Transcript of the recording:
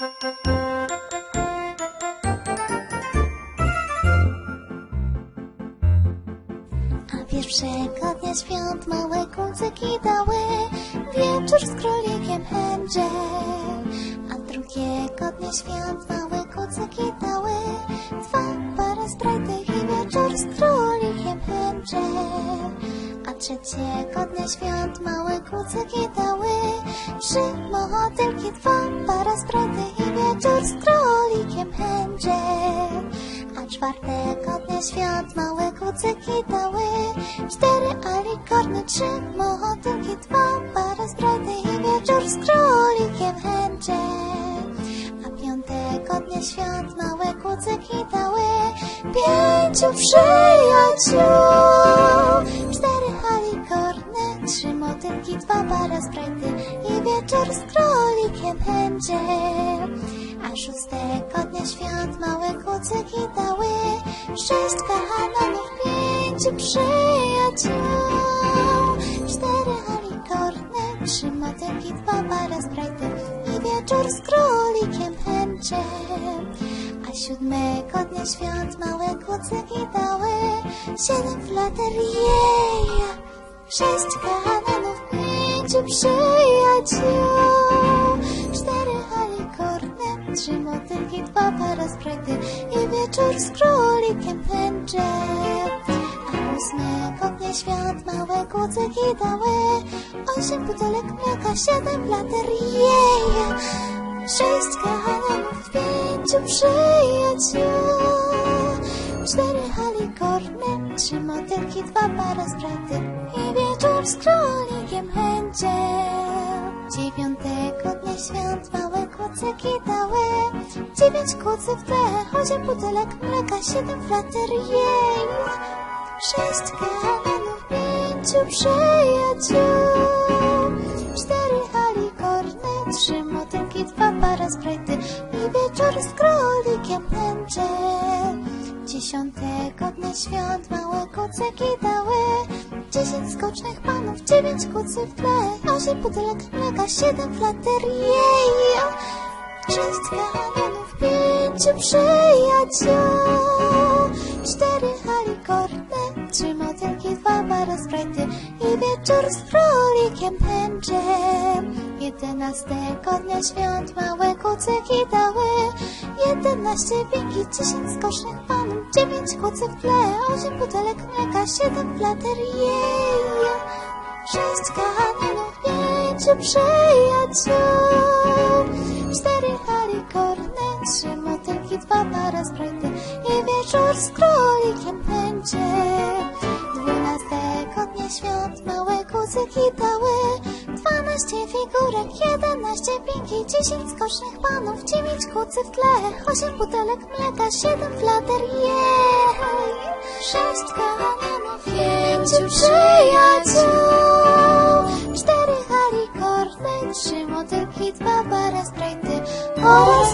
A pierwszego dnia świąt małe kucyki dały wieczór z królikiem Hendzie. A drugiego dnia świąt małe kucyki dały dwa pary sprajtych i wieczór z królikiem Hendzie. A trzeciego dnia świąt małe kucyki dały trzy motylki, dwa pary sprajtych wieczór z królikiem Hendzie. A czwartego dnia świąt małe kucyki dały Cztery alikorny, trzy motylki, dwa pary sprajty i wieczór z królikiem Hendzie. A piątego dnia świąt małe kucyki dały Pięciu przyjaciół Cztery alikorny, trzy motylki, dwa pary sprajty i wieczór z królikiem Hendzie. Szóstego dnia świąt małe kucyki dały Sześć kahananów, pięciu przyjaciół. Cztery alikorny, trzy motylki, dwa para sprajty I wieczór z królikiem Henczem A siódmego dnia świąt małe kucyki dały Siedem flaterieja Sześć kahananów, pięciu przyjaciół I wieczór z królikiem pęczem A ósmego dnia świąt małe kucyki dały Osiem butelek mleka, siedem laterieja Sześć kahananów, pięciu przyjaciół. Cztery alikorny, trzy motylki, dwa para sprajty I wieczór z królikiem chęciem Dziewiątego dnia świąt małe kucyki dały. Dziewięć kucy w tle, butelek mleka, siedem flateriej Sześć kanonów, pięciu przyjaciół. Cztery alikorny, trzy motylki, dwa para sprajty I wieczór z królikiem chęciem Dziesiątego dnia świąt małe kucyki dały Dziesięć skocznych panów, dziewięć kucy w tle. Osiem butelek mleka, siedem flateriej Sześć kanonów, pięciu przyjaciół. Cztery alikorny, trzy motylki, dwa para I wieczór z królikiem pęczem Jedenastego dnia świąt małe kucyki dały. Jedenaście winki, dziesięć skocznych panów Dziewięć kucy w tle, osiem butelek mleka, siedem flateriej Sześć kanonów, pięciu przyjaciół. Cztery alikorny, trzy motylki, dwa para sprajty I wieczór z królikiem pędzie Dwunastego dnia świąt małe kucyki dały Dwanaście figurek, jedenaście pinki Dziesięć skocznych panów, dziewięć kucy w tle Osiem butelek mleka, siedem flater, jej! Sześć kanonów, pięciu przyjaciół Cztery alikorny, trzy motylki, dwa para sprajty Oraz